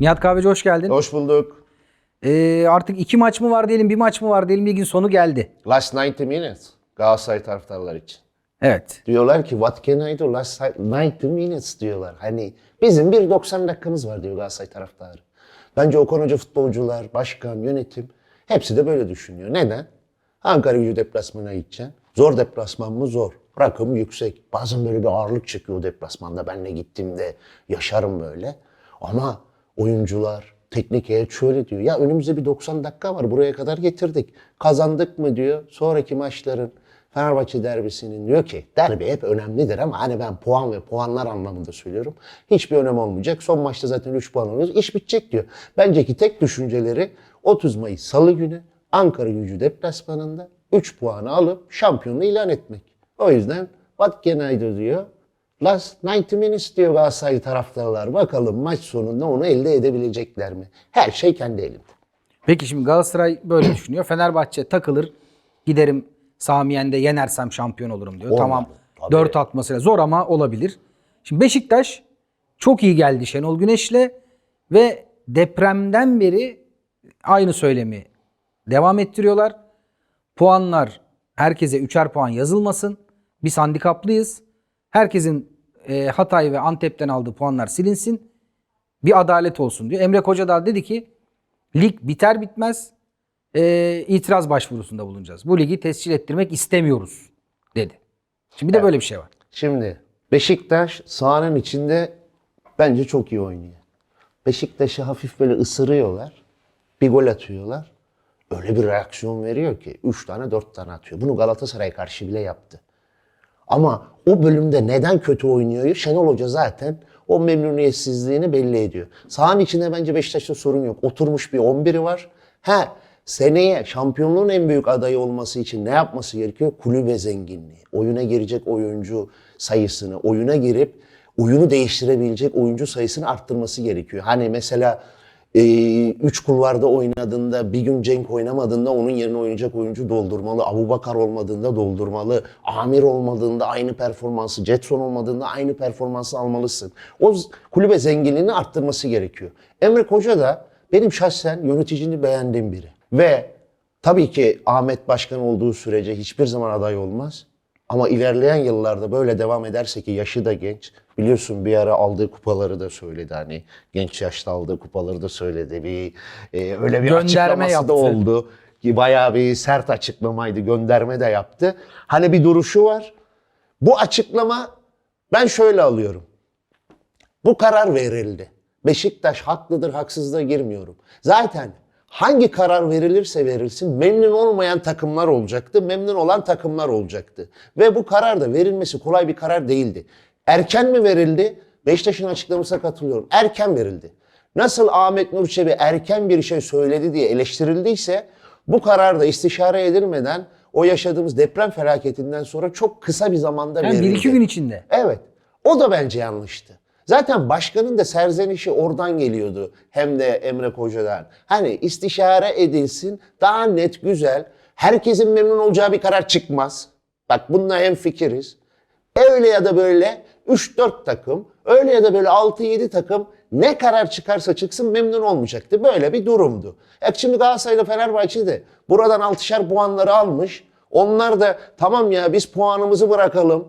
Nihat Kahveci hoş geldin. Hoş bulduk. Ee, artık iki maç mı var diyelim, bir maç mı var diyelim. Ligin sonu geldi. Last 90 minutes. Galatasaray taraftarlar için. Evet. Diyorlar ki what can I do last 90 minutes diyorlar. Hani bizim bir 90 dakikamız var diyor Galatasaray taraftarı. Bence Okan Hoca futbolcular, başkan, yönetim hepsi de böyle düşünüyor. Neden? Ankara gücü deplasmana gideceksin. Zor deplasman mı? Zor. Rakım yüksek. Bazen böyle bir ağırlık çıkıyor o deplasmanda. Ben de gittiğimde yaşarım böyle. Ama oyuncular, teknik heyet şöyle diyor. Ya önümüzde bir 90 dakika var. Buraya kadar getirdik. Kazandık mı diyor. Sonraki maçların Fenerbahçe derbisinin diyor ki derbi hep önemlidir ama hani ben puan ve puanlar anlamında söylüyorum. Hiçbir önem olmayacak. Son maçta zaten 3 puan alıyoruz. İş bitecek diyor. Bence ki tek düşünceleri 30 Mayıs Salı günü Ankara gücü deplasmanında 3 puanı alıp şampiyonluğu ilan etmek. O yüzden what can I do diyor. Last 90 minutes diyor Galatasaray taraftarlar. Bakalım maç sonunda onu elde edebilecekler mi? Her şey kendi elinde. Peki şimdi Galatasaray böyle düşünüyor. Fenerbahçe takılır. Giderim Samiyen'de yenersem şampiyon olurum diyor. Olmadı. Tamam. Tabii. 4 atmasıyla zor ama olabilir. Şimdi Beşiktaş çok iyi geldi Şenol Güneş'le ve depremden beri aynı söylemi devam ettiriyorlar. Puanlar herkese üçer puan yazılmasın. Biz handikaplıyız. Herkesin e, Hatay ve Antep'ten aldığı puanlar silinsin. Bir adalet olsun diyor. Emre Koca da dedi ki lig biter bitmez e, itiraz başvurusunda bulunacağız. Bu ligi tescil ettirmek istemiyoruz dedi. Şimdi bir de böyle bir şey var. Şimdi Beşiktaş sahanın içinde bence çok iyi oynuyor. Beşiktaş'ı hafif böyle ısırıyorlar. Bir gol atıyorlar. Öyle bir reaksiyon veriyor ki 3 tane 4 tane atıyor. Bunu Galatasaray karşı bile yaptı. Ama o bölümde neden kötü oynuyor? Şenol Hoca zaten o memnuniyetsizliğini belli ediyor. Sahanın içinde bence Beşiktaş'ta sorun yok. Oturmuş bir 11'i var. Ha seneye şampiyonluğun en büyük adayı olması için ne yapması gerekiyor? Kulübe zenginliği. Oyuna girecek oyuncu sayısını, oyuna girip oyunu değiştirebilecek oyuncu sayısını arttırması gerekiyor. Hani mesela e, üç kulvarda oynadığında bir gün Cenk oynamadığında onun yerine oynayacak oyuncu doldurmalı. Abubakar olmadığında doldurmalı. Amir olmadığında aynı performansı, Jetson olmadığında aynı performansı almalısın. O kulübe zenginliğini arttırması gerekiyor. Emre Koca da benim şahsen yöneticini beğendiğim biri. Ve tabii ki Ahmet Başkan olduğu sürece hiçbir zaman aday olmaz. Ama ilerleyen yıllarda böyle devam ederse ki yaşı da genç. Biliyorsun bir ara aldığı kupaları da söyledi hani genç yaşta aldığı kupaları da söyledi. Bir e, öyle bir Gönderme açıklaması yaptı. da oldu. Ki Bayağı bir sert açıklamaydı. Gönderme de yaptı. Hani bir duruşu var. Bu açıklama ben şöyle alıyorum. Bu karar verildi. Beşiktaş haklıdır, haksızlığa girmiyorum. Zaten hangi karar verilirse verilsin memnun olmayan takımlar olacaktı, memnun olan takımlar olacaktı. Ve bu karar da verilmesi kolay bir karar değildi. Erken mi verildi? Beşiktaş'ın açıklamasına katılıyorum. Erken verildi. Nasıl Ahmet Nur Çebi erken bir şey söyledi diye eleştirildiyse bu karar da istişare edilmeden o yaşadığımız deprem felaketinden sonra çok kısa bir zamanda Yani verildi. bir iki gün içinde. Evet. O da bence yanlıştı. Zaten başkanın da serzenişi oradan geliyordu. Hem de Emre Koca'dan. Hani istişare edilsin, daha net, güzel. Herkesin memnun olacağı bir karar çıkmaz. Bak bununla hem fikiriz. Öyle ya da böyle 3-4 takım, öyle ya da böyle 6-7 takım ne karar çıkarsa çıksın memnun olmayacaktı. Böyle bir durumdu. E şimdi Galatasaray'la Fenerbahçe de buradan 6'şer puanları almış. Onlar da tamam ya biz puanımızı bırakalım.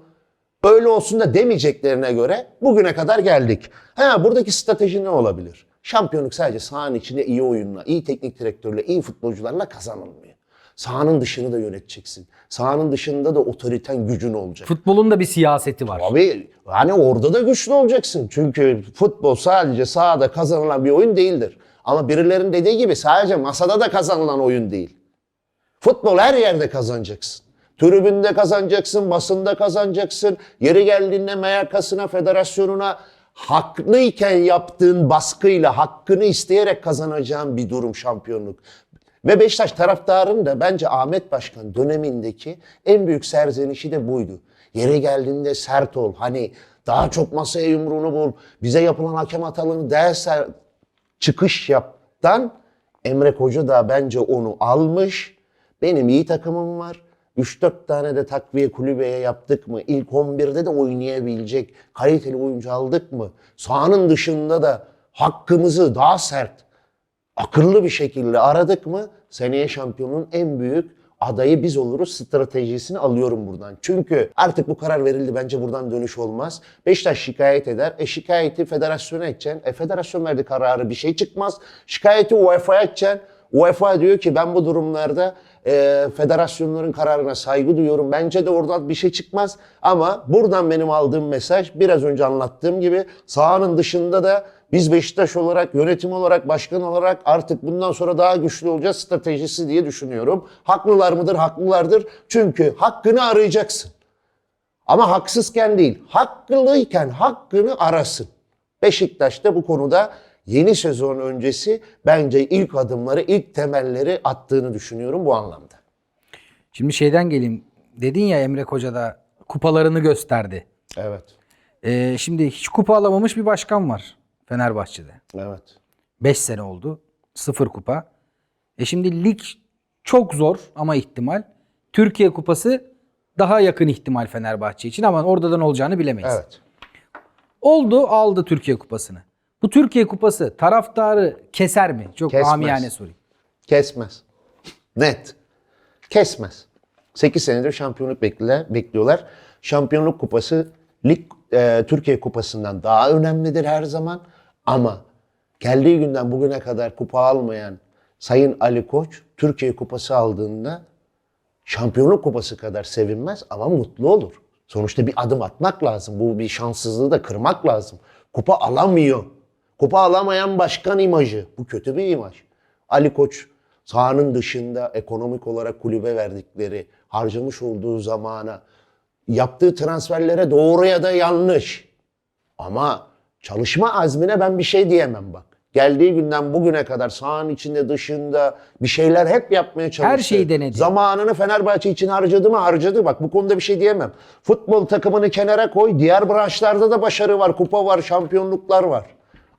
Öyle olsun da demeyeceklerine göre bugüne kadar geldik. Ha buradaki strateji ne olabilir? Şampiyonluk sadece sahanın içinde iyi oyunla, iyi teknik direktörle, iyi futbolcularla kazanılmıyor. Sahanın dışını da yöneteceksin. Sahanın dışında da otoriten gücün olacak. Futbolun da bir siyaseti var. Abi hani orada da güçlü olacaksın. Çünkü futbol sadece sahada kazanılan bir oyun değildir. Ama birilerinin dediği gibi sadece masada da kazanılan oyun değil. Futbol her yerde kazanacaksın. Tribünde kazanacaksın, basında kazanacaksın. Yeri geldiğinde MYK'sına, federasyonuna haklıyken yaptığın baskıyla, hakkını isteyerek kazanacağın bir durum şampiyonluk. Ve Beşiktaş taraftarının da bence Ahmet Başkan dönemindeki en büyük serzenişi de buydu. Yeri geldiğinde sert ol. Hani daha çok masaya yumruğunu bul. Bize yapılan hakem hatalarını değerse çıkış yaptan Emre Koca da bence onu almış. Benim iyi takımım var. 3-4 tane de takviye kulübeye yaptık mı? İlk 11'de de oynayabilecek kaliteli oyuncu aldık mı? Sahanın dışında da hakkımızı daha sert, akıllı bir şekilde aradık mı seneye şampiyonun en büyük adayı biz oluruz stratejisini alıyorum buradan. Çünkü artık bu karar verildi bence buradan dönüş olmaz. Beşiktaş şikayet eder. E şikayeti federasyona edeceksin. E federasyon verdi kararı bir şey çıkmaz. Şikayeti UEFA'ya edeceksin. UEFA diyor ki ben bu durumlarda e, federasyonların kararına saygı duyuyorum. Bence de oradan bir şey çıkmaz. Ama buradan benim aldığım mesaj biraz önce anlattığım gibi sahanın dışında da biz Beşiktaş olarak, yönetim olarak, başkan olarak artık bundan sonra daha güçlü olacağız stratejisi diye düşünüyorum. Haklılar mıdır? Haklılardır. Çünkü hakkını arayacaksın. Ama haksızken değil, haklıyken hakkını arasın. Beşiktaş da bu konuda yeni sezon öncesi bence ilk adımları, ilk temelleri attığını düşünüyorum bu anlamda. Şimdi şeyden geleyim. Dedin ya Emre Koca da kupalarını gösterdi. Evet. Ee, şimdi hiç kupa alamamış bir başkan var Fenerbahçe'de. Evet. 5 sene oldu. Sıfır kupa. E şimdi lig çok zor ama ihtimal. Türkiye Kupası daha yakın ihtimal Fenerbahçe için ama orada da ne olacağını bilemeyiz. Evet. Oldu aldı Türkiye Kupası'nı. Bu Türkiye Kupası taraftarı keser mi? Çok Kesmez. amiyane sorayım. Kesmez. Net. Kesmez. 8 senedir şampiyonluk bekliyorlar. Şampiyonluk kupası lig e, Türkiye kupasından daha önemlidir her zaman. Ama geldiği günden bugüne kadar kupa almayan Sayın Ali Koç Türkiye kupası aldığında şampiyonluk kupası kadar sevinmez ama mutlu olur. Sonuçta bir adım atmak lazım. Bu bir şanssızlığı da kırmak lazım. Kupa alamıyor. Kupa alamayan başkan imajı. Bu kötü bir imaj. Ali Koç sahanın dışında ekonomik olarak kulübe verdikleri, harcamış olduğu zamana, yaptığı transferlere doğru ya da yanlış. Ama çalışma azmine ben bir şey diyemem bak. Geldiği günden bugüne kadar sahanın içinde dışında bir şeyler hep yapmaya çalıştı. şeyi denedi. Zamanını Fenerbahçe için harcadı mı harcadı. Bak bu konuda bir şey diyemem. Futbol takımını kenara koy. Diğer branşlarda da başarı var. Kupa var, şampiyonluklar var.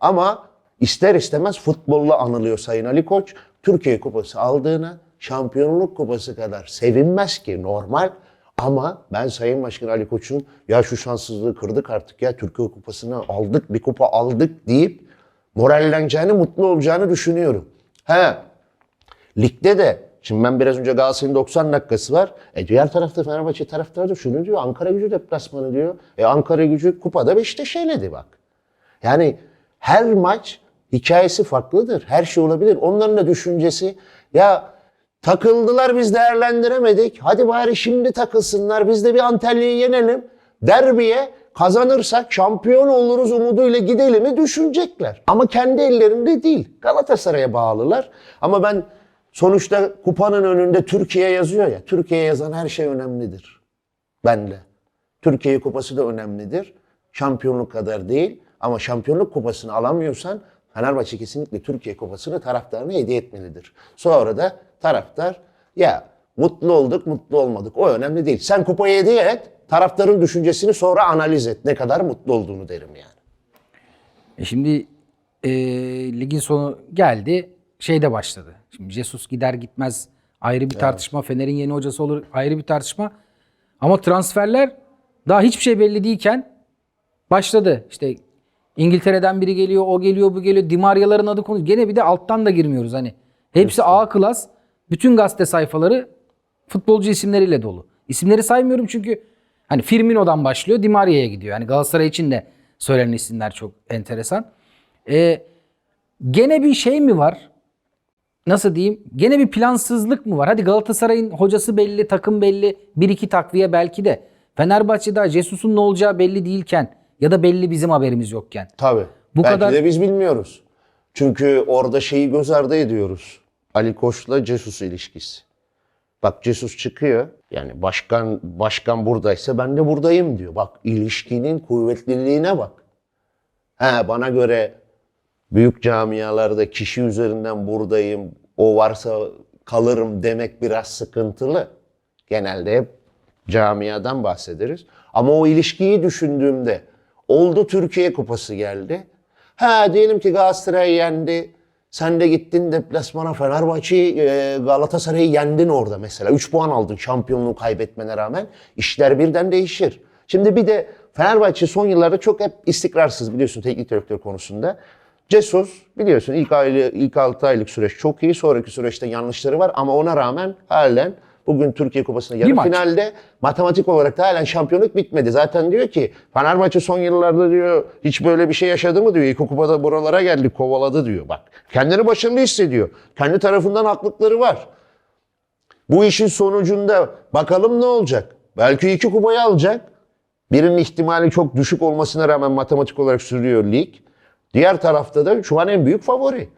Ama ister istemez futbolla anılıyor Sayın Ali Koç. Türkiye Kupası aldığına şampiyonluk kupası kadar sevinmez ki normal. Ama ben Sayın Başkan Ali Koç'un ya şu şanssızlığı kırdık artık ya Türkiye Kupası'nı aldık bir kupa aldık deyip moralleneceğini mutlu olacağını düşünüyorum. He Ligde de şimdi ben biraz önce Galatasaray'ın 90 dakikası var. E diğer tarafta Fenerbahçe taraftarı da şunu diyor. Ankara gücü deplasmanı diyor. E Ankara gücü kupada Beşiktaş eledi bak. Yani her maç hikayesi farklıdır. Her şey olabilir. Onların da düşüncesi ya takıldılar biz değerlendiremedik. Hadi bari şimdi takılsınlar. Biz de bir Antalya'yı yenelim. Derbiye kazanırsak şampiyon oluruz umuduyla gidelim'i düşünecekler. Ama kendi ellerinde değil. Galatasaray'a bağlılar. Ama ben sonuçta kupanın önünde Türkiye yazıyor ya. Türkiye yazan her şey önemlidir. Bende. Türkiye kupası da önemlidir. Şampiyonluk kadar değil. Ama şampiyonluk kupasını alamıyorsan Fenerbahçe kesinlikle Türkiye kupasını taraftarına hediye etmelidir. Sonra da taraftar ya mutlu olduk mutlu olmadık o önemli değil. Sen kupayı hediye et taraftarın düşüncesini sonra analiz et. Ne kadar mutlu olduğunu derim yani. E şimdi e, ligin sonu geldi. Şey de başladı. Şimdi Jesus gider gitmez ayrı bir tartışma. Fener'in yeni hocası olur ayrı bir tartışma. Ama transferler daha hiçbir şey belli değilken başladı. İşte İngiltere'den biri geliyor, o geliyor, bu geliyor. Dimarya'ların adı konu. Gene bir de alttan da girmiyoruz hani. Hepsi A klas. Bütün gazete sayfaları futbolcu isimleriyle dolu. İsimleri saymıyorum çünkü hani Firmino'dan başlıyor, Di Maria'ya gidiyor. Yani Galatasaray için de söylenen isimler çok enteresan. Ee, gene bir şey mi var? Nasıl diyeyim? Gene bir plansızlık mı var? Hadi Galatasaray'ın hocası belli, takım belli, bir iki takviye belki de. Fenerbahçe'de Jesus'un ne olacağı belli değilken ya da belli bizim haberimiz yokken. Tabii. Bu Belki kadar- de biz bilmiyoruz. Çünkü orada şeyi göz ardı ediyoruz. Ali Koç'la Jesus ilişkisi. Bak Jesus çıkıyor. Yani başkan başkan buradaysa ben de buradayım diyor. Bak ilişkinin kuvvetliliğine bak. He bana göre büyük camialarda kişi üzerinden buradayım, o varsa kalırım demek biraz sıkıntılı. Genelde hep camiadan bahsederiz. Ama o ilişkiyi düşündüğümde oldu Türkiye Kupası geldi. Ha diyelim ki Galatasaray yendi. Sen de gittin deplasmana Fenerbahçe'yi, e, Galatasaray'ı yendin orada mesela. 3 puan aldın şampiyonluğu kaybetmene rağmen. İşler birden değişir. Şimdi bir de Fenerbahçe son yıllarda çok hep istikrarsız biliyorsun teknik direktör konusunda. Jesus biliyorsun ilk, aylı, ilk 6 aylık süreç çok iyi. Sonraki süreçte yanlışları var ama ona rağmen halen bugün Türkiye Kupası'nda yarı maç. finalde matematik olarak da halen şampiyonluk bitmedi. Zaten diyor ki Fenerbahçe son yıllarda diyor hiç böyle bir şey yaşadı mı diyor. İlk kupada buralara geldi kovaladı diyor. Bak kendini başarılı hissediyor. Kendi tarafından haklıkları var. Bu işin sonucunda bakalım ne olacak? Belki iki kupayı alacak. Birinin ihtimali çok düşük olmasına rağmen matematik olarak sürüyor lig. Diğer tarafta da şu an en büyük favori.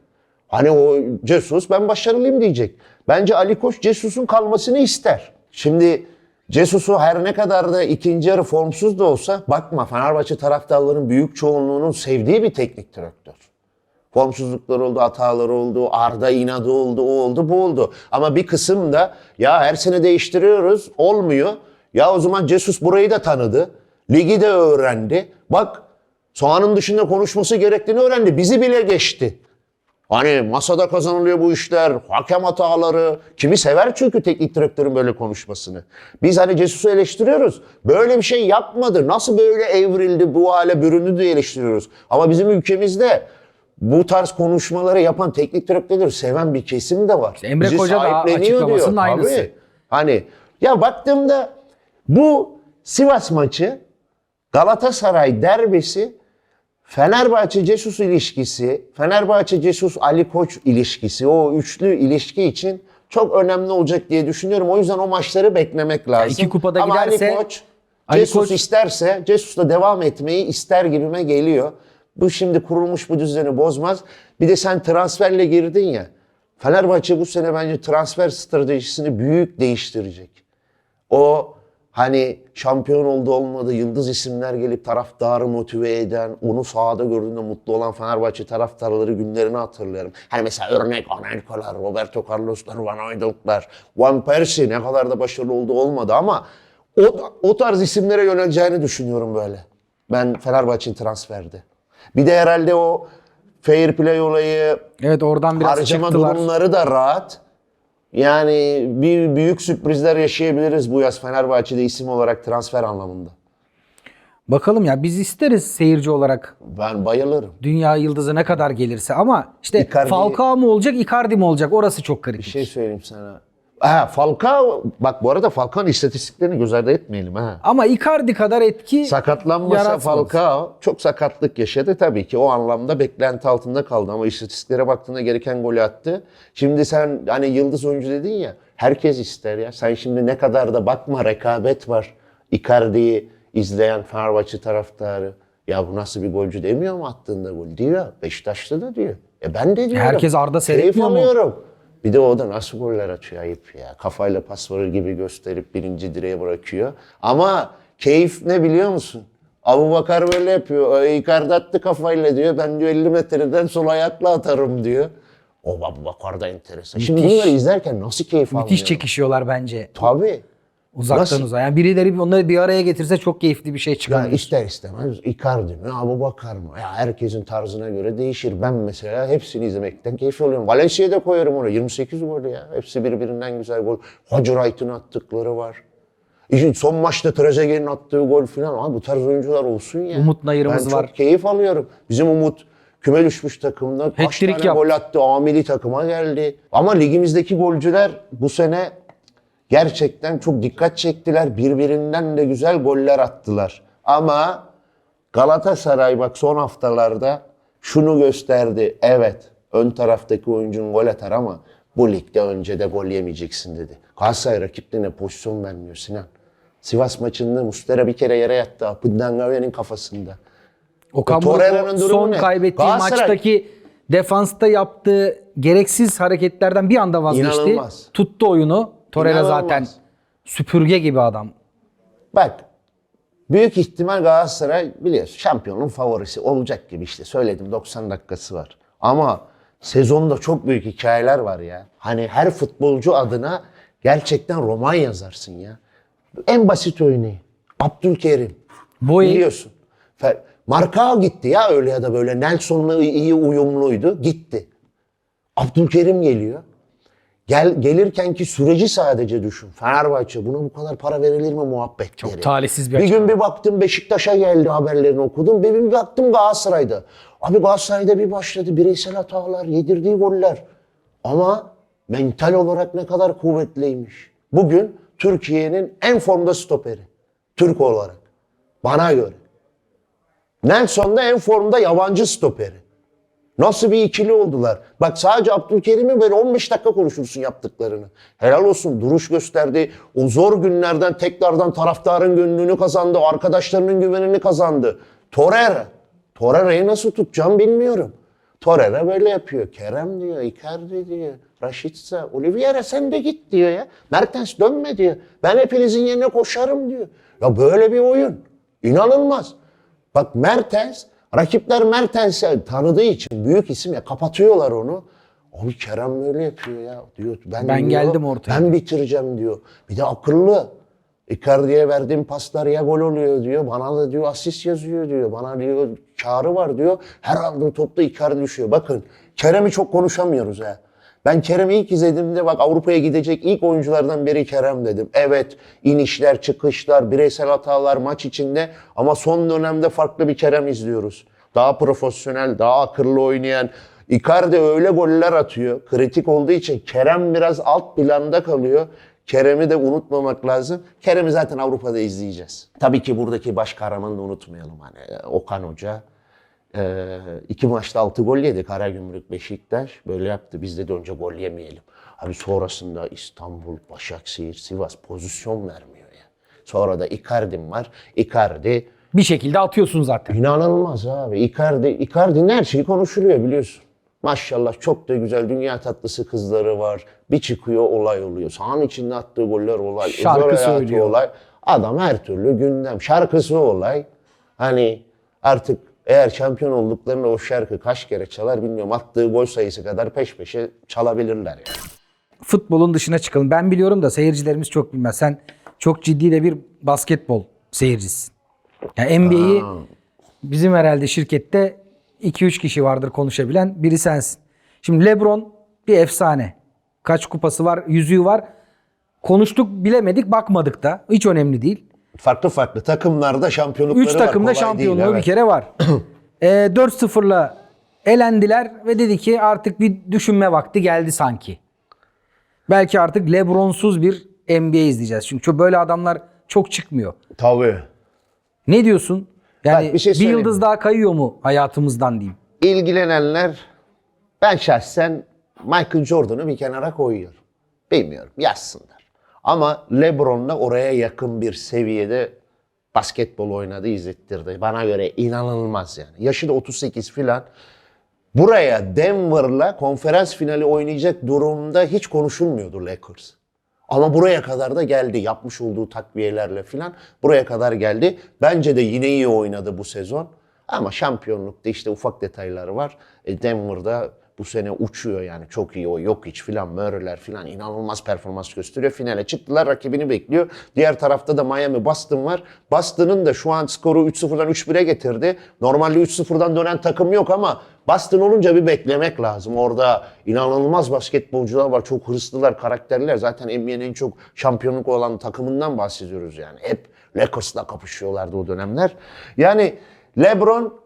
Hani o Jesus ben başarılıyım diyecek. Bence Ali Koç Jesus'un kalmasını ister. Şimdi Jesus'u her ne kadar da ikinci yarı formsuz da olsa bakma Fenerbahçe taraftarların büyük çoğunluğunun sevdiği bir teknik direktör. Formsuzluklar oldu, hatalar oldu, Arda inadı oldu, o oldu, bu oldu. Ama bir kısım da ya her sene değiştiriyoruz, olmuyor. Ya o zaman Jesus burayı da tanıdı. Ligi de öğrendi. Bak sahanın dışında konuşması gerektiğini öğrendi. Bizi bile geçti. Hani masada kazanılıyor bu işler, hakem hataları. Kimi sever çünkü teknik direktörün böyle konuşmasını. Biz hani Cesus'u eleştiriyoruz. Böyle bir şey yapmadı. Nasıl böyle evrildi, bu hale büründü diye eleştiriyoruz. Ama bizim ülkemizde bu tarz konuşmaları yapan teknik direktörleri seven bir kesim de var. Emre Bizi Koca da açıklamasının diyor. aynısı. Tabii. Hani ya baktığımda bu Sivas maçı Galatasaray derbisi Fenerbahçe Jesus ilişkisi, Fenerbahçe Jesus Ali Koç ilişkisi, o üçlü ilişki için çok önemli olacak diye düşünüyorum. O yüzden o maçları beklemek lazım. iki kupada Ama giderse- Ali Koç, Ali Jesus Koç- isterse Jesus'la devam etmeyi ister gibime geliyor. Bu şimdi kurulmuş bu düzeni bozmaz. Bir de sen transferle girdin ya. Fenerbahçe bu sene bence transfer stratejisini büyük değiştirecek. O hani şampiyon oldu olmadı yıldız isimler gelip taraftarı motive eden, onu sahada gördüğünde mutlu olan Fenerbahçe taraftarları günlerini hatırlıyorum. Hani mesela örnek Anelka'lar, Roberto Carlos'lar, Van Eydonk'lar, Van Persie ne kadar da başarılı oldu olmadı ama o, o tarz isimlere yöneleceğini düşünüyorum böyle. Ben Fenerbahçe'nin transferde. Bir de herhalde o fair play olayı, Evet oradan biraz harcama çıktılar. durumları da rahat. Yani bir büyük sürprizler yaşayabiliriz bu yaz Fenerbahçe'de isim olarak transfer anlamında. Bakalım ya biz isteriz seyirci olarak Ben bayılırım. dünya yıldızı ne kadar gelirse ama işte Icardi- Falcao mu olacak Icardi mi olacak orası çok kritik. Bir şey söyleyeyim sana. Ha Falcao, bak bu arada Falcao'nun istatistiklerini göz ardı etmeyelim ha. Ama Icardi kadar etki Sakatlanmasa yaratmaz. Falcao çok sakatlık yaşadı tabii ki. O anlamda beklenti altında kaldı ama istatistiklere baktığında gereken golü attı. Şimdi sen hani yıldız oyuncu dedin ya herkes ister ya. Sen şimdi ne kadar da bakma rekabet var. Icardi'yi izleyen Fenerbahçe taraftarı. Ya bu nasıl bir golcü demiyor mu attığında gol? Diyor. Beşiktaş'ta da diyor. E ben de diyorum. Herkes Arda seyretmiyor mu? alıyorum. Bir de o da nasıl goller atıyor ayıp ya. Kafayla pas verir gibi gösterip birinci direğe bırakıyor. Ama keyif ne biliyor musun? Abu Bakar böyle yapıyor. "Ay, Icardi attı kafayla diyor. Ben diyor 50 metreden sol ayakla atarım diyor. O Abu Bakar da enteresan. Şimdi Müthiş. bunları izlerken nasıl keyif müthiş almıyorum? çekişiyorlar bence. Tabii. Uzaktan Nasıl? uzağa. Yani birileri onları bir araya getirse çok keyifli bir şey çıkar. ister istemez Icardi mi, Abu Bakar mı? Ya herkesin tarzına göre değişir. Ben mesela hepsini izlemekten keyif alıyorum. Valencia'ya da koyarım onu. 28 gol ya. Hepsi birbirinden güzel gol. Hacı Wright'ın attıkları var. İşin son maçta Trezeguet'in attığı gol falan. Abi bu tarz oyuncular olsun ya. Umut Nayır'ımız ben var. çok keyif alıyorum. Bizim Umut küme düşmüş takımda kaç tane yaptı. gol attı. Amili takıma geldi. Ama ligimizdeki golcüler bu sene gerçekten çok dikkat çektiler. Birbirinden de güzel goller attılar. Ama Galatasaray bak son haftalarda şunu gösterdi. Evet ön taraftaki oyuncun gol atar ama bu ligde önce de gol yemeyeceksin dedi. Galatasaray rakiplerine pozisyon vermiyor Sinan. Sivas maçında Mustera bir kere yere yattı. Apındangave'nin kafasında. Okan Torreira'nın durumu son ne? kaybettiği Galatasaray- maçtaki defansta yaptığı gereksiz hareketlerden bir anda vazgeçti. İnanılmaz. Tuttu oyunu. Torreira İnanılmaz. zaten süpürge gibi adam. Bak büyük ihtimal Galatasaray biliyorsun şampiyonun favorisi olacak gibi işte söyledim 90 dakikası var. Ama sezonda çok büyük hikayeler var ya. Hani her futbolcu adına gerçekten roman yazarsın ya. En basit örneği Abdülkerim. Boy Biliyorsun. Markao gitti ya öyle ya da böyle Nelson'la iyi uyumluydu. Gitti. Abdülkerim geliyor. Gel, gelirkenki süreci sadece düşün. Fenerbahçe buna bu kadar para verilir mi muhabbetleri. Çok talihsiz bir Bir gün bir baktım Beşiktaş'a geldi haberlerini okudum. Bir, bir baktım Galatasaray'da. Abi Galatasaray'da bir başladı bireysel hatalar, yedirdiği goller. Ama mental olarak ne kadar kuvvetliymiş. Bugün Türkiye'nin en formda stoperi. Türk olarak. Bana göre. Nelson da en formda yabancı stoperi. Nasıl bir ikili oldular. Bak sadece Abdülkerim'in böyle 15 dakika konuşursun yaptıklarını. Helal olsun duruş gösterdi. O zor günlerden tekrardan taraftarın gönlünü kazandı. Arkadaşlarının güvenini kazandı. Torreira. Torreira'yı nasıl tutacağım bilmiyorum. Torreira böyle yapıyor. Kerem diyor, Icardi diyor, Raşitsa, Oliveira sen de git diyor ya. Mertens dönme diyor. Ben hepinizin yerine koşarım diyor. Ya böyle bir oyun. İnanılmaz. Bak Mertens, rakipler Mertens'i tanıdığı için büyük isim ya kapatıyorlar onu. Abi Kerem böyle yapıyor ya diyor. Ben, Ben diyor, geldim ortaya. Ben bitireceğim diyor. Bir de akıllı. Icardi'ye verdiğim paslar ya gol oluyor diyor. Bana da diyor asist yazıyor diyor. Bana diyor karı var diyor. Her aldığı topta Icardi düşüyor. Bakın Kerem'i çok konuşamıyoruz ha. Ben Kerem'i ilk izlediğimde bak Avrupa'ya gidecek ilk oyunculardan biri Kerem dedim. Evet inişler, çıkışlar, bireysel hatalar maç içinde ama son dönemde farklı bir Kerem izliyoruz. Daha profesyonel, daha akıllı oynayan. Icardi öyle goller atıyor. Kritik olduğu için Kerem biraz alt planda kalıyor. Kerem'i de unutmamak lazım. Kerem'i zaten Avrupa'da izleyeceğiz. Tabii ki buradaki baş kahramanı da unutmayalım. Hani Okan Hoca ee, iki maçta altı gol yedi Karagümrük Beşiktaş. Böyle yaptı. Biz de önce gol yemeyelim. Abi sonrasında İstanbul, Başakşehir, Sivas pozisyon vermiyor ya. Sonra da Icardi'm var. Icardi Bir şekilde atıyorsun zaten. inanılmaz abi. Icardi, Icardi'nin her şeyi konuşuluyor biliyorsun. Maşallah çok da güzel dünya tatlısı kızları var. Bir çıkıyor olay oluyor. Sahanın içinde attığı goller olay. Şarkı özel hayatı söylüyor. olay. Adam her türlü gündem. Şarkısı olay. Hani artık eğer şampiyon olduklarında o şarkı kaç kere çalar bilmiyorum. Attığı gol sayısı kadar peş peşe çalabilirler yani. Futbolun dışına çıkalım. Ben biliyorum da seyircilerimiz çok bilmez. Sen çok ciddi de bir basketbol seyircisin. Yani NBA'yi bizim herhalde şirkette 2-3 kişi vardır konuşabilen. Biri sensin. Şimdi LeBron bir efsane. Kaç kupası var, yüzüğü var. Konuştuk, bilemedik, bakmadık da. Hiç önemli değil. Farklı farklı takımlarda şampiyonlukları 3 var. takımda kolay şampiyonluğu değil, bir evet. kere var. e, 4-0'la elendiler ve dedi ki artık bir düşünme vakti geldi sanki. Belki artık LeBron'suz bir NBA izleyeceğiz. Çünkü böyle adamlar çok çıkmıyor. Tabii. Ne diyorsun? Yani Bak, bir, bir şey söyleyeyim yıldız mi? daha kayıyor mu hayatımızdan diyeyim. İlgilenenler ben şahsen Michael Jordan'ı bir kenara koyuyorum. Bilmiyorum yazsınlar. Ama LeBron'la oraya yakın bir seviyede basketbol oynadı izlettirdi. Bana göre inanılmaz yani. Yaşı da 38 filan. Buraya Denver'la konferans finali oynayacak durumda hiç konuşulmuyordu Lakers. Ama buraya kadar da geldi. Yapmış olduğu takviyelerle filan buraya kadar geldi. Bence de yine iyi oynadı bu sezon. Ama şampiyonlukta işte ufak detayları var. E, Denver'da bu sene uçuyor yani çok iyi o yok hiç filan Murray'ler filan inanılmaz performans gösteriyor. Finale çıktılar rakibini bekliyor. Diğer tarafta da Miami Boston var. Boston'ın da şu an skoru 3-0'dan 3-1'e getirdi. Normalde 3-0'dan dönen takım yok ama Boston olunca bir beklemek lazım. Orada inanılmaz basketbolcular var. Çok hırslılar, karakterliler. Zaten NBA'nin en çok şampiyonluk olan takımından bahsediyoruz yani. Hep Lakers'la kapışıyorlardı o dönemler. Yani LeBron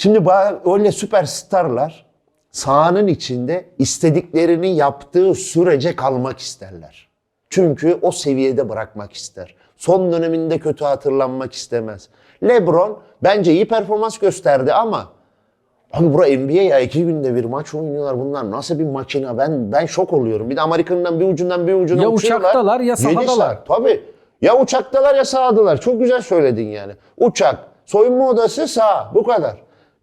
Şimdi öyle süperstarlar sahanın içinde istediklerini yaptığı sürece kalmak isterler. Çünkü o seviyede bırakmak ister. Son döneminde kötü hatırlanmak istemez. LeBron bence iyi performans gösterdi ama Abi bura NBA ya iki günde bir maç oynuyorlar bunlar nasıl bir makine ben ben şok oluyorum. Bir de Amerika'nın bir ucundan bir ucuna Ya uçuyorlar. uçaktalar ya sahadalar. Tabii. Ya uçaktalar ya sahadalar. Çok güzel söyledin yani. Uçak, soyunma odası sağ. Bu kadar.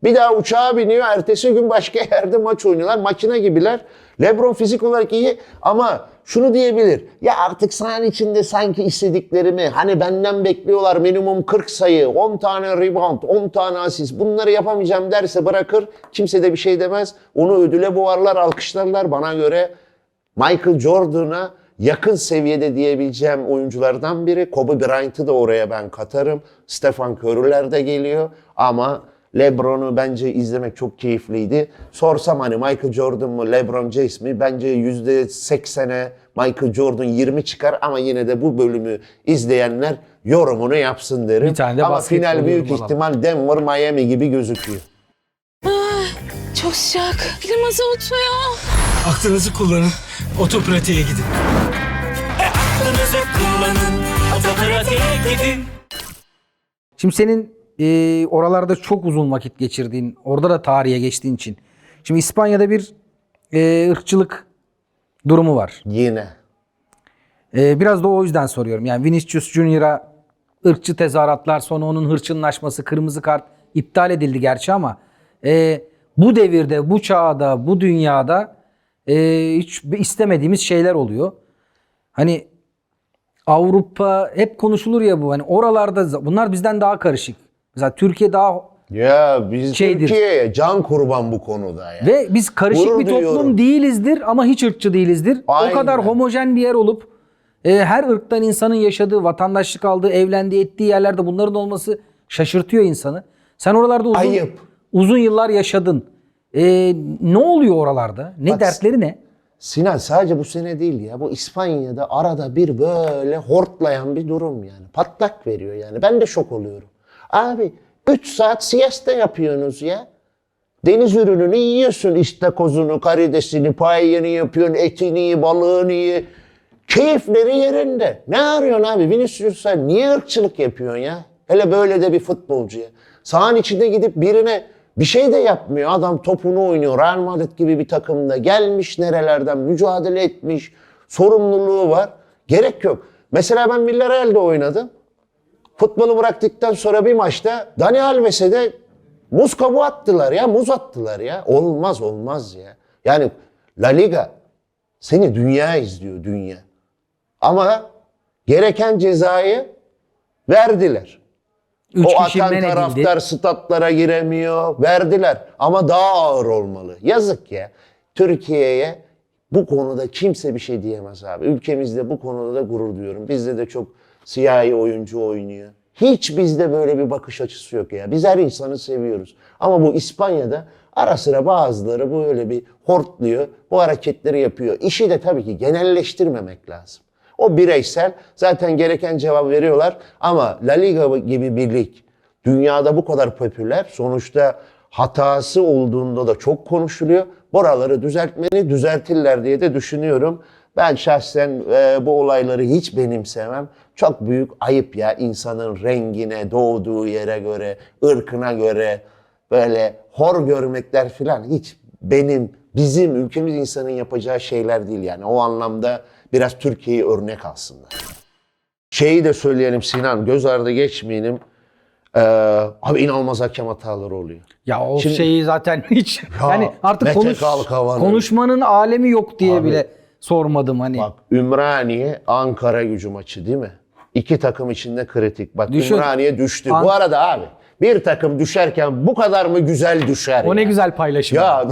Bir daha uçağa biniyor. Ertesi gün başka yerde maç oynuyorlar. Makine gibiler. Lebron fizik olarak iyi ama şunu diyebilir. Ya artık sahanın içinde sanki istediklerimi hani benden bekliyorlar minimum 40 sayı, 10 tane rebound, 10 tane asist. Bunları yapamayacağım derse bırakır. Kimse de bir şey demez. Onu ödüle boğarlar, alkışlarlar. Bana göre Michael Jordan'a yakın seviyede diyebileceğim oyunculardan biri. Kobe Bryant'ı da oraya ben katarım. Stephen Curry'ler de geliyor ama LeBron'u bence izlemek çok keyifliydi. Sorsam hani Michael Jordan mı LeBron James mi? Bence %80'e Michael Jordan 20 çıkar ama yine de bu bölümü izleyenler yorumunu yapsın derim. Bir tane de ama final büyük alalım. ihtimal Denver Miami gibi gözüküyor. Çok sıcak. Kliması oturuyor. Aklınızı kullanın, otopratiğe gidin. E, aklınızı kullanın, otopratiğe gidin. Şimdi senin e, oralarda çok uzun vakit geçirdiğin, orada da tarihe geçtiğin için. Şimdi İspanya'da bir e, ırkçılık durumu var. Yine. E, biraz da o yüzden soruyorum. Yani Vinicius Junior'a ırkçı tezahüratlar, sonra onun hırçınlaşması, kırmızı kart iptal edildi gerçi ama e, bu devirde, bu çağda, bu dünyada e, hiç istemediğimiz şeyler oluyor. Hani Avrupa hep konuşulur ya bu. Hani oralarda bunlar bizden daha karışık. Mesela Türkiye daha Ya biz Şeydir. Türkiye'ye can kurban bu konuda ya. ve biz karışık Gurur bir toplum duyuyorum. değilizdir ama hiç ırkçı değilizdir. Aynen. O kadar homojen bir yer olup e, her ırktan insanın yaşadığı, vatandaşlık aldığı, evlendiği, ettiği yerlerde bunların olması şaşırtıyor insanı. Sen oralarda uzun, Ayıp. uzun yıllar yaşadın. E, ne oluyor oralarda? Ne Bak- dertleri ne? Sinan sadece bu sene değil ya. Bu İspanya'da arada bir böyle hortlayan bir durum yani. Patlak veriyor yani. Ben de şok oluyorum. Abi 3 saat siesta yapıyorsunuz ya. Deniz ürününü yiyorsun. İstakozunu, karidesini, paelleni yapıyorsun. Etini balığını ye. Keyifleri yerinde. Ne arıyorsun abi? Vinicius sen niye ırkçılık yapıyorsun ya? Hele böyle de bir futbolcuya. Sahanın içinde gidip birine bir şey de yapmıyor. Adam topunu oynuyor. Real Madrid gibi bir takımda gelmiş nerelerden mücadele etmiş. Sorumluluğu var. Gerek yok. Mesela ben Villarreal'de oynadım. Futbolu bıraktıktan sonra bir maçta Dani Alves'e de muz kabuğu attılar ya. Muz attılar ya. Olmaz olmaz ya. Yani La Liga seni dünya izliyor dünya. Ama gereken cezayı verdiler. Üç o atan men edildi. taraftar statlara giremiyor. Verdiler. Ama daha ağır olmalı. Yazık ya. Türkiye'ye bu konuda kimse bir şey diyemez abi. Ülkemizde bu konuda da gurur duyuyorum. Bizde de çok siyahi oyuncu oynuyor. Hiç bizde böyle bir bakış açısı yok ya. Biz her insanı seviyoruz. Ama bu İspanya'da ara sıra bazıları böyle bir hortluyor. Bu hareketleri yapıyor. İşi de tabii ki genelleştirmemek lazım. O bireysel zaten gereken cevap veriyorlar ama La Liga gibi bir lig dünyada bu kadar popüler sonuçta hatası olduğunda da çok konuşuluyor. Buraları düzeltmeni düzeltirler diye de düşünüyorum. Ben şahsen e, bu olayları hiç benimsemem. Çok büyük ayıp ya insanın rengine, doğduğu yere göre, ırkına göre böyle hor görmekler falan hiç benim, bizim ülkemiz insanın yapacağı şeyler değil yani. O anlamda biraz Türkiye'yi örnek alsınlar. Şeyi de söyleyelim Sinan, göz ardı geçmeyelim. Ee, abi inanılmaz hakem hataları oluyor. Ya o Şimdi- şeyi zaten hiç Ya, yani artık konuş, konuşmanın alemi yok diye Abi- bile sormadım hani. Bak Ümraniye Ankara gücü maçı değil mi? İki takım içinde kritik. Bak Düşün. Ümraniye düştü. An- Bu arada abi bir takım düşerken bu kadar mı güzel düşer o ne ya? güzel paylaşım. Ya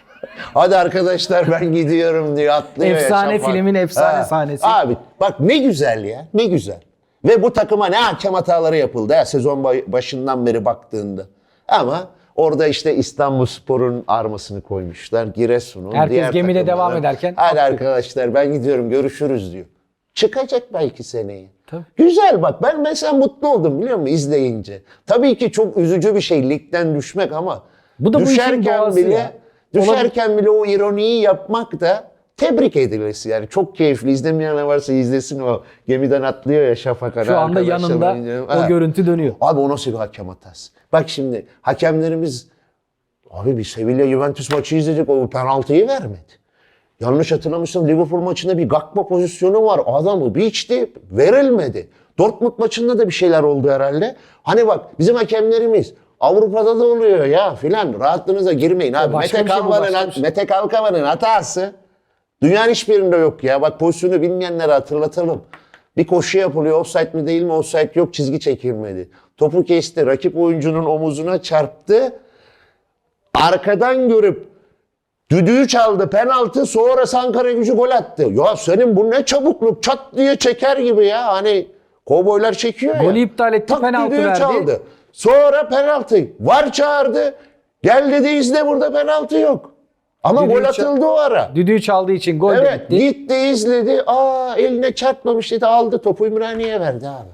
hadi arkadaşlar ben gidiyorum diyor atlıyor. ya Efsane Şafak. filmin efsane sahnesi. Abi bak ne güzel ya ne güzel. Ve bu takıma ne hakem hataları yapıldı ya sezon bay- başından beri baktığında. Ama orada işte İstanbulspor'un armasını koymuşlar. Giresun'un Herkes diğer gemide takımların. devam ederken Hadi arkadaşlar ben gidiyorum görüşürüz diyor. Çıkacak belki seneye. Tabii. Güzel bak ben mesela mutlu oldum biliyor musun izleyince. Tabii ki çok üzücü bir şey ligden düşmek ama Bu da bu düşerken doğası bile ya. düşerken bile o ironiyi yapmak da tebrik edilmesi yani çok keyifli izlemeyenler varsa izlesin o gemiden atlıyor ya Şafak Şu anda yanında o görüntü dönüyor. Abi o nasıl bir hakem hatası? Bak şimdi hakemlerimiz abi bir Sevilla Juventus maçı izledik o penaltıyı vermedi. Yanlış hatırlamışsam Liverpool maçında bir Gakpo pozisyonu var. Adamı bir içti verilmedi. Dortmund maçında da bir şeyler oldu herhalde. Hani bak bizim hakemlerimiz Avrupa'da da oluyor ya filan rahatlığınıza girmeyin abi. başka Mete şey Kalkan'ın şey. Mete Kalkan'ın hatası dünyanın hiçbirinde yok ya. Bak pozisyonu bilmeyenlere hatırlatalım. Bir koşu yapılıyor. Offside mi değil mi? Offside yok. Çizgi çekilmedi. Topu kesti. Rakip oyuncunun omuzuna çarptı. Arkadan görüp düdüğü çaldı. Penaltı. Sonra Ankara gücü gol attı. Ya senin bu ne çabukluk. Çat diye çeker gibi ya. Hani kovboylar çekiyor ya. Golü iptal etti, Tak penaltı verdi. çaldı. Sonra penaltı. Var çağırdı. Gel dedi izle burada penaltı yok. Ama Düdüğü gol atıldı o ara. Düdüğü çaldığı için gol de Evet gitti. gitti izledi. Aa eline çarpmamış dedi aldı topu Ümraniye'ye verdi abi.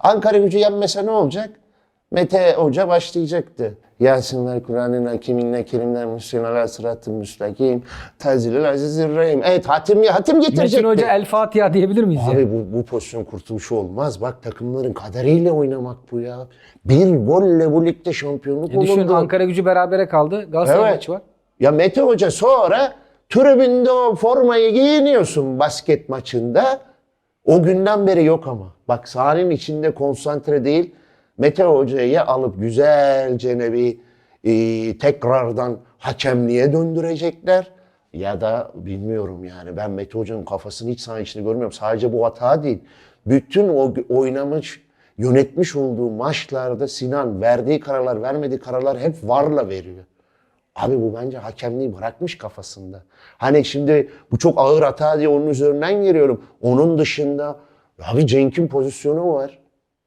Ankara gücü yenmese ne olacak? Mete Hoca başlayacaktı. Yasin ver Kur'an'ın hakiminle kerimden müslüman ala sıratı müstakim. Tazilül azizir rahim. Evet hatim, hatim getirecekti. Metin Hoca El Fatiha diyebilir miyiz? Abi bu, bu pozisyon kurtuluşu olmaz. Bak takımların kaderiyle oynamak bu ya. Bir golle bu ligde şampiyonluk E düşün olundu. Ankara gücü berabere kaldı. Galatasaray Evet. maçı var. Ya Mete Hoca sonra tribünde o formayı giyiniyorsun basket maçında. O günden beri yok ama. Bak sahanın içinde konsantre değil. Mete Hoca'yı alıp güzelce ne e, tekrardan hakemliğe döndürecekler. Ya da bilmiyorum yani ben Mete Hoca'nın kafasını hiç saha içinde görmüyorum. Sadece bu hata değil. Bütün o oynamış, yönetmiş olduğu maçlarda Sinan verdiği kararlar, vermediği kararlar hep varla veriyor. Abi bu bence hakemliği bırakmış kafasında. Hani şimdi bu çok ağır hata diye onun üzerinden giriyorum. Onun dışında abi Cenk'in pozisyonu var.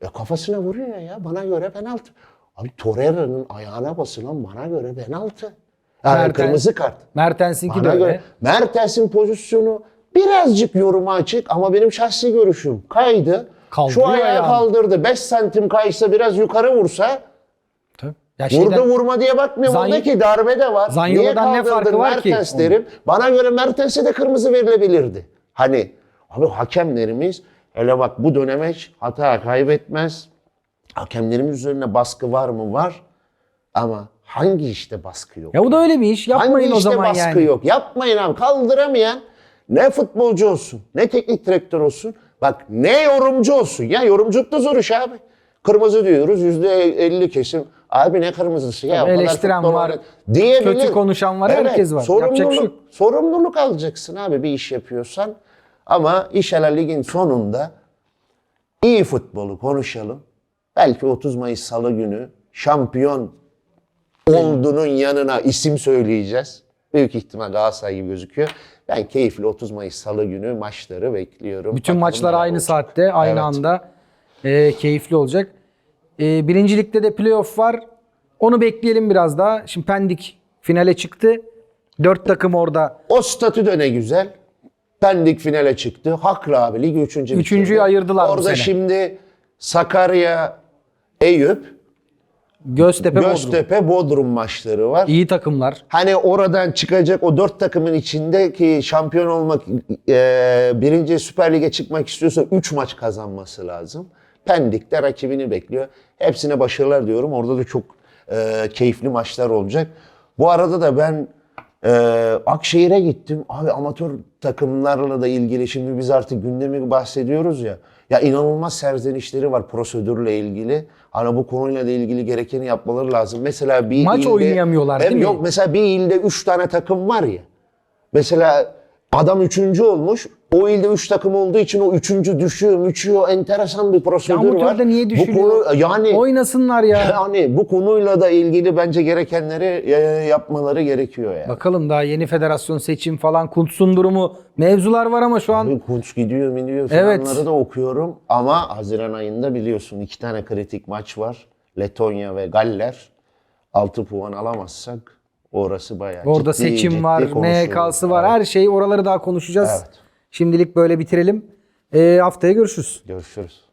Ya kafasına vuruyor ya bana göre penaltı. Abi Torreira'nın ayağına basılan bana göre penaltı. Yani Mertens- kırmızı kart. Mertens'inki de öyle. göre Mertens'in pozisyonu birazcık yoruma açık ama benim şahsi görüşüm kaydı. Kaldırıyor Şu ayağı ayağını. kaldırdı. 5 santim kaysa biraz yukarı vursa Ya Vurdu şeyden- vurma diye bakmıyorum. Zany- Oradaki darbe de var. Zanyola'dan Niye ne farkı var ki? Mertens derim. Bana göre Mertens'e de kırmızı verilebilirdi. Hani abi hakemlerimiz hele bak bu dönemeç hata kaybetmez. Hakemlerimiz üzerine baskı var mı? Var. Ama hangi işte baskı yok? Ya bu da öyle bir iş. Yapmayın Hangi o işte zaman baskı yani. yok? Yapmayın abi. Kaldıramayan ne futbolcu olsun, ne teknik direktör olsun. Bak ne yorumcu olsun. Ya yorumculuk da zor iş abi. Kırmızı diyoruz yüzde elli kesim. Abi ne kırmızısı ya? kadar Eleştiren var, Diyebilir. kötü konuşan var, herkes var. Sorumluluk, Yapacak şey sorumluluk alacaksın abi bir iş yapıyorsan. Ama inşallah ligin sonunda iyi futbolu konuşalım. Belki 30 Mayıs Salı günü şampiyon olduğunun yanına isim söyleyeceğiz. Büyük ihtimal Galatasaray gibi gözüküyor. Ben keyifli 30 Mayıs Salı günü maçları bekliyorum. Bütün Bakalım maçlar aynı olacak. saatte, aynı Evet. anda. Ee, keyifli olacak. Ee, birinci ligde de playoff var. Onu bekleyelim biraz daha. Şimdi Pendik finale çıktı. Dört takım orada. O statü de ne güzel. Pendik finale çıktı. Haklı abi ligi üçüncü Üçüncüyü bitirdi. ayırdılar bu Orada sene. şimdi Sakarya, Eyüp, Göztepe, Bodrum. Göztepe, Bodrum maçları var. İyi takımlar. Hani oradan çıkacak o dört takımın içinde ki şampiyon olmak, e, birinci Süper Lig'e çıkmak istiyorsa 3 maç kazanması lazım. Pendik de rakibini bekliyor. Hepsine başarılar diyorum. Orada da çok e, keyifli maçlar olacak. Bu arada da ben e, Akşehir'e gittim. Abi amatör takımlarla da ilgili şimdi biz artık gündemi bahsediyoruz ya. Ya inanılmaz serzenişleri var prosedürle ilgili. Hani bu konuyla da ilgili gerekeni yapmaları lazım. Mesela bir Maç ilde, oynayamıyorlar, değil mi? Yok mesela bir ilde 3 tane takım var ya. Mesela adam üçüncü olmuş. O ilde üç takım olduğu için o üçüncü düşüyor, müçüyor. Enteresan bir Ya prosedür var. amatörde niye Bu düşülüyor? konu yani Oynasınlar ya. yani bu konuyla da ilgili bence gerekenleri e, yapmaları gerekiyor yani. Bakalım daha yeni federasyon seçim falan Kuntsun durumu mevzular var ama şu an Bir Kunç gidiyor gidiyor Evet. falanları da okuyorum. Ama Haziran ayında biliyorsun iki tane kritik maç var. Letonya ve Galler. 6 puan alamazsak orası bayağı orada ciddi, seçim ciddi var. MHK'sı var, Evet. her şey oraları daha konuşacağız. Evet. Şimdilik böyle bitirelim. Ee, haftaya görüşürüz. Görüşürüz.